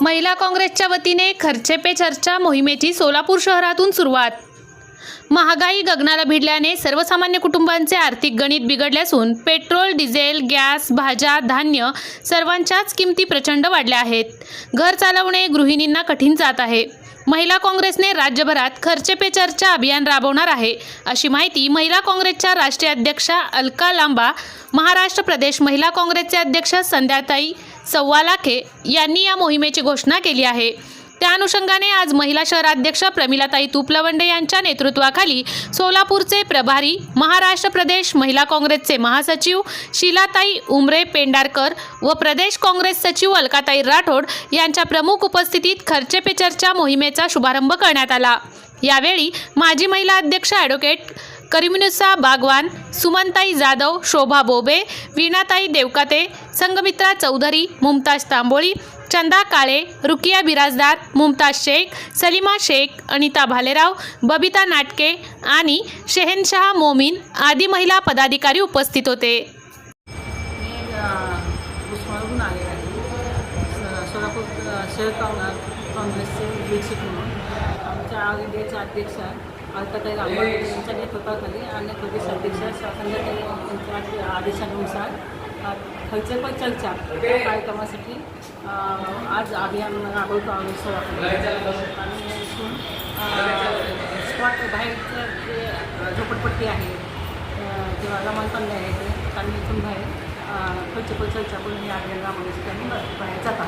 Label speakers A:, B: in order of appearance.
A: महिला काँग्रेसच्या वतीने खर्चे पे चर्चा मोहिमेची सोलापूर शहरातून सुरुवात. महागाई गगनाला भिडल्याने सर्वसामान्य कुटुंबांचे आर्थिक गणित बिघडले असून पेट्रोल डिझेल गॅस भाज्या धान्य सर्वांच्याच किमती प्रचंड वाढल्या आहेत. घर चालवणे गृहिणींना कठीण जात आहे. महिला काँग्रेसने राज्यभरात खर्चे पे चर्चा अभियान राबवणार आहे अशी माहिती महिला काँग्रेसच्या राष्ट्रीय अध्यक्षा अलका लांबा महाराष्ट्र प्रदेश महिला काँग्रेसचे अध्यक्ष संध्याताई सव्वालाखे यांनी या मोहिमेची घोषणा केली आहे. त्या अनुषंगाने आज महिला शहराध्यक्ष प्रमिलाताई तुपलवंडे यांच्या नेतृत्वाखाली सोलापूरचे प्रभारी महाराष्ट्र प्रदेश महिला काँग्रेसचे महासचिव शीलाताई उमरे पेंडारकर व प्रदेश काँग्रेस सचिव अलकाताई राठोड यांच्या प्रमुख उपस्थितीत खर्चे पे चर्चा मोहिमेचा शुभारंभ करण्यात आला. यावेळी माजी महिला अध्यक्ष ॲडव्होकेट करिमुनिसा बागवान सुमनताई जाधव शोभा बोबे वीणाताई देवकाते संगमित्रा चौधरी मुमताज तांबोळी चंदा काळे रुकिया बिराजदार मुमताज शेख सलिमा शेख अनिता भालेराव बबिता नाटके आणि शेहनशाह मोमीन आदी महिला पदाधिकारी उपस्थित होते.
B: सोलापूर शहर काँग्रेसचे दीक्षित म्हणून. आमच्या ऑल अध्यक्ष अलकाताई रामोळ यांच्या नेतृत्वाखाली आणि प्रदेश अध्यक्ष संध्याताई आदेशानुसार अ, खर्च पर चर्चा या कार्यक्रमासाठी आज अभियान राबवतो आम्ही सोलापूर आणि इथून स्पॉट बाहेरचं जे झोपडपट्टी आहे किंवा रमानपल्ले आहे ते त्यांनी इथून बाहेर खर्च पण चर्चा करून हे अभियान राबवण्यासाठी आम्ही बाहेर जातो